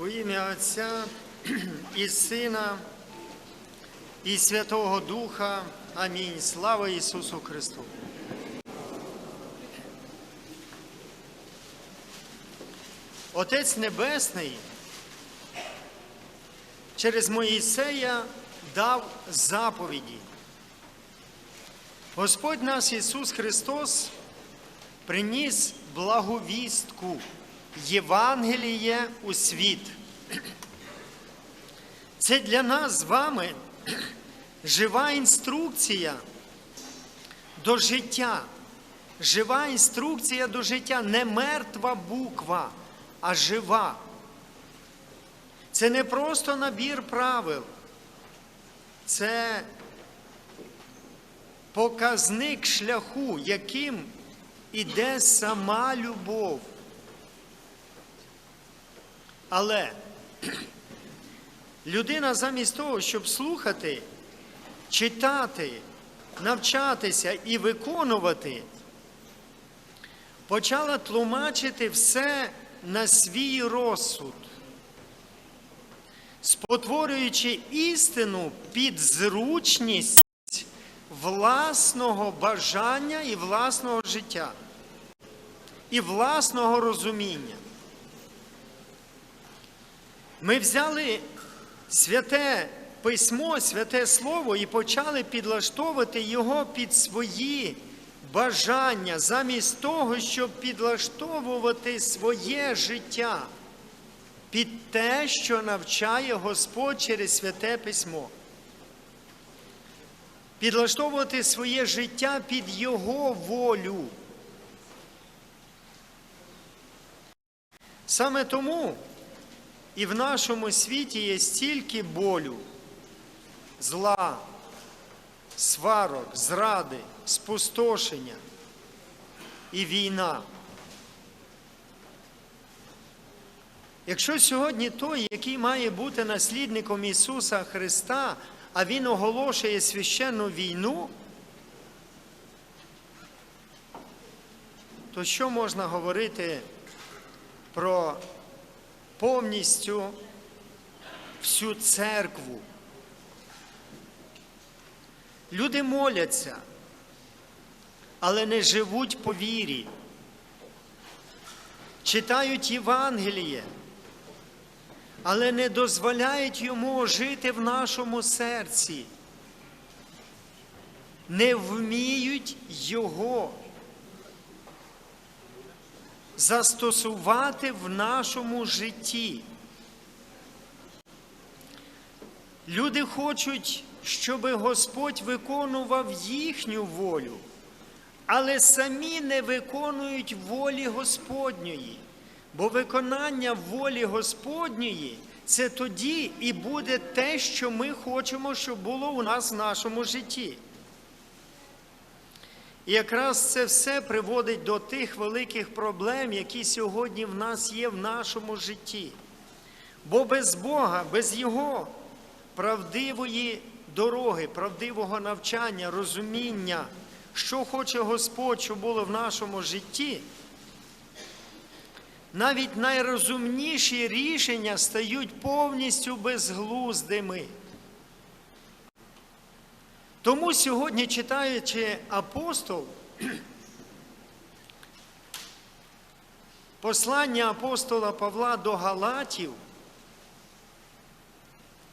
Во ім'я Отця і Сина, і Святого Духа. Амінь. Слава Ісусу Христу. Отець Небесний через Моїсея дав заповіді. Господь наш Ісус Христос приніс благовістку, Євангеліє у світ. Це для нас з вами жива інструкція до життя. Жива інструкція до життя, не мертва буква, а жива. Це не просто набір правил, це показник шляху, яким іде сама любов. Але людина замість того, щоб слухати, читати, навчатися і виконувати, почала тлумачити все на свій розсуд, спотворюючи істину під зручність власного бажання і власного життя, і власного розуміння. Ми взяли святе письмо, святе слово і почали підлаштовувати його під свої бажання, замість того, щоб підлаштовувати своє життя під те, що навчає Господь через святе письмо. Підлаштовувати своє життя під Його волю. Саме тому і в нашому світі є стільки болю, зла, сварок, зради, спустошення і війна. Якщо сьогодні той, який має бути наслідником Ісуса Христа, а Він оголошує священну війну, то що можна говорити про повністю всю церкву? Люди моляться, але не живуть по вірі, читають Євангеліє, але не дозволяють йому жити в нашому серці, не вміють його застосувати в нашому житті. Люди хочуть, щоб Господь виконував їхню волю, але самі не виконують волі Господньої. Бо виконання волі Господньої це тоді і буде те, що ми хочемо, щоб було у нас в нашому житті. І якраз це все приводить до тих великих проблем, які сьогодні в нас є в нашому житті. Бо без Бога, без Його правдивої дороги, правдивого навчання, розуміння, що хоче Господь, щоб було в нашому житті, навіть найрозумніші рішення стають повністю безглуздими. Тому сьогодні, читаючи апостол, послання апостола Павла до Галатів,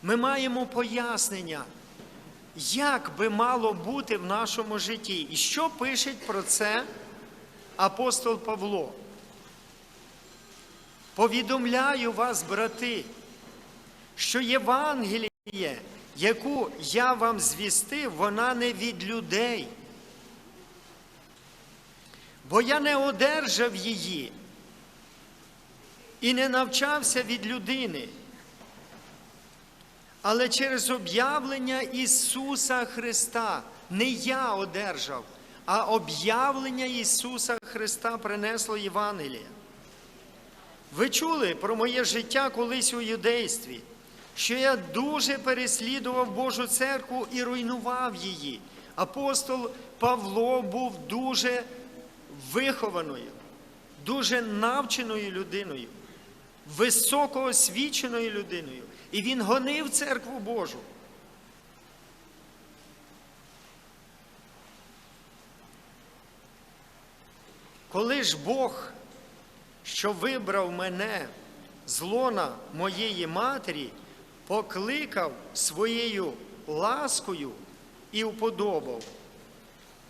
ми маємо пояснення, як би мало бути в нашому житті. І що пише про це апостол Павло? Повідомляю вас, брати, що Євангеліє, яку я вам звістив, вона не від людей. Бо я не одержав її і не навчався від людини, але через об'явлення Ісуса Христа не я одержав, а об'явлення Ісуса Христа принесло Євангеліє. Ви чули про моє життя колись у юдействі, що я дуже переслідував Божу церкву і руйнував її. Апостол Павло був дуже вихованою, дуже навченою людиною. високоосвіченою людиною. І він гонив церкву Божу. Коли ж Бог, що вибрав мене з лона моєї матері, покликав своєю ласкою і уподобав,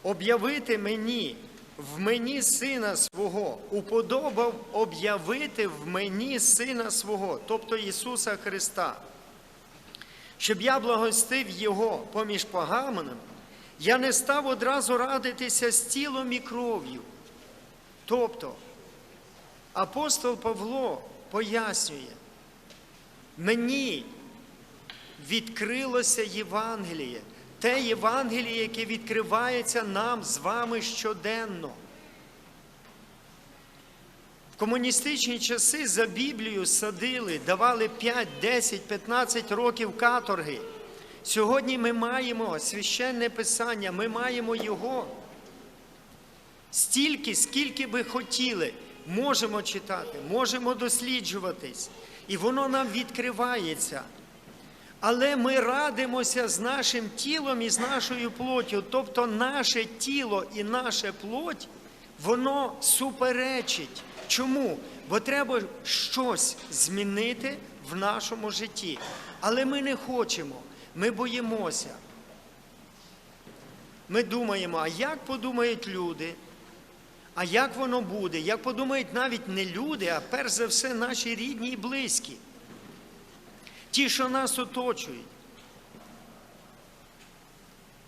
об'явити мені в мені сина свого, уподобав об'явити в мені сина свого, тобто Ісуса Христа, щоб я благостив Його поміж погаменем, я не став одразу радитися з тілом і кров'ю. Тобто апостол Павло пояснює, мені відкрилося Євангеліє, те Євангеліє, яке відкривається нам з вами щоденно. В комуністичні часи за Біблію садили, давали 5, 10, 15 років каторги. Сьогодні ми маємо священне писання, ми маємо його. Стільки, скільки би хотіли, можемо читати, можемо досліджуватись, і воно нам відкривається. Але ми радимося з нашим тілом і з нашою плоттю. Тобто наше тіло і наша плоть, воно суперечить. Чому? Бо треба щось змінити в нашому житті. Але ми не хочемо, ми боїмося. Ми думаємо, а як подумають люди? А як воно буде? Як подумають навіть не люди, а перш за все наші рідні і близькі, ті, що нас оточують.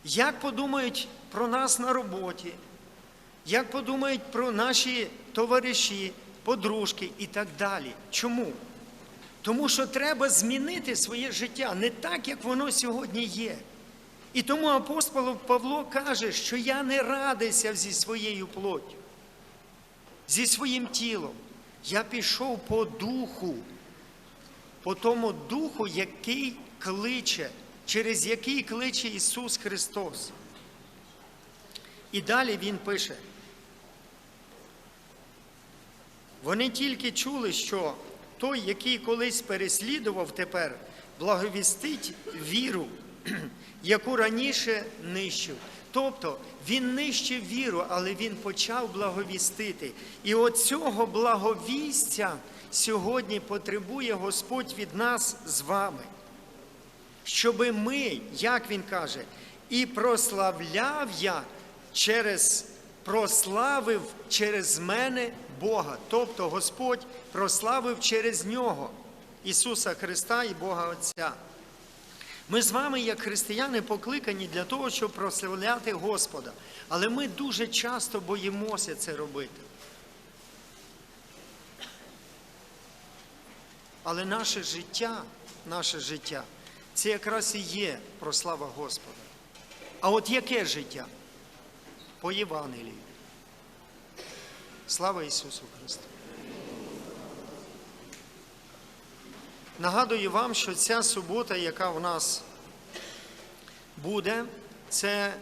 Як подумають про нас на роботі, як подумають про наші товариші, подружки і так далі. Чому? Тому що треба змінити своє життя не так, як воно сьогодні є. І тому апостол Павло каже, що я не радився зі своєю плоттю зі своїм тілом. Я пішов по духу, по тому духу, який кличе, через який кличе Ісус Христос. І далі Він пише. Вони тільки чули, що той, який колись переслідував тепер, благовістить віру, яку раніше нищив. Тобто він нищив віру, але він почав благовістити. І от цього благовістя сьогодні потребує Господь від нас з вами. Щоби ми, як він каже, і прославляв я через прославив через мене Бога. Тобто Господь прославив через нього Ісуса Христа і Бога Отця. Ми з вами, як християни, покликані для того, щоб прославляти Господа. Але ми дуже часто боїмося це робити. Але наше життя, наше життя це якраз і є прослава Господа. А от яке життя? По Євангелію. Слава Ісусу Христу! Нагадую вам, що ця субота, яка в нас буде, це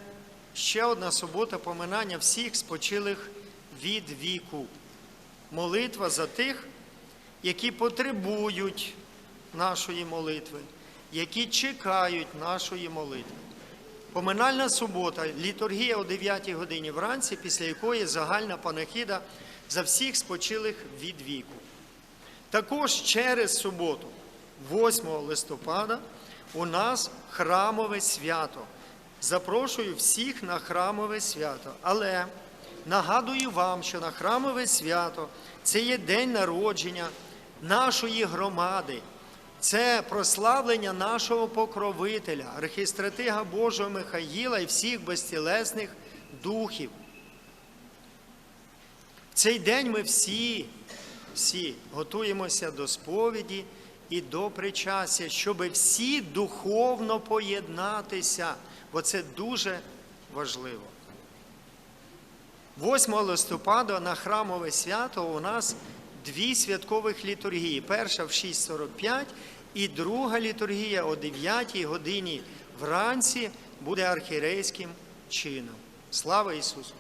ще одна субота поминання всіх спочилих від віку. Молитва за тих, які потребують нашої молитви, які чекають нашої молитви. Поминальна субота, літургія о 9 годині вранці, після якої загальна панахіда за всіх спочилих від віку. Також через суботу, 8 листопада, у нас храмове свято. Запрошую всіх на храмове свято. Але нагадую вам, що на храмове свято це є день народження нашої громади. Це прославлення нашого покровителя, архістратига Божого Михаїла і всіх безтілесних духів. В цей день ми всі, всі готуємося до сповіді і до причастя, щоб всі духовно поєднатися, бо це дуже важливо. 8 листопада на храмове свято у нас дві святкових літургії. Перша в 6.45 і друга літургія о 9 годині вранці буде архірейським чином. Слава Ісусу!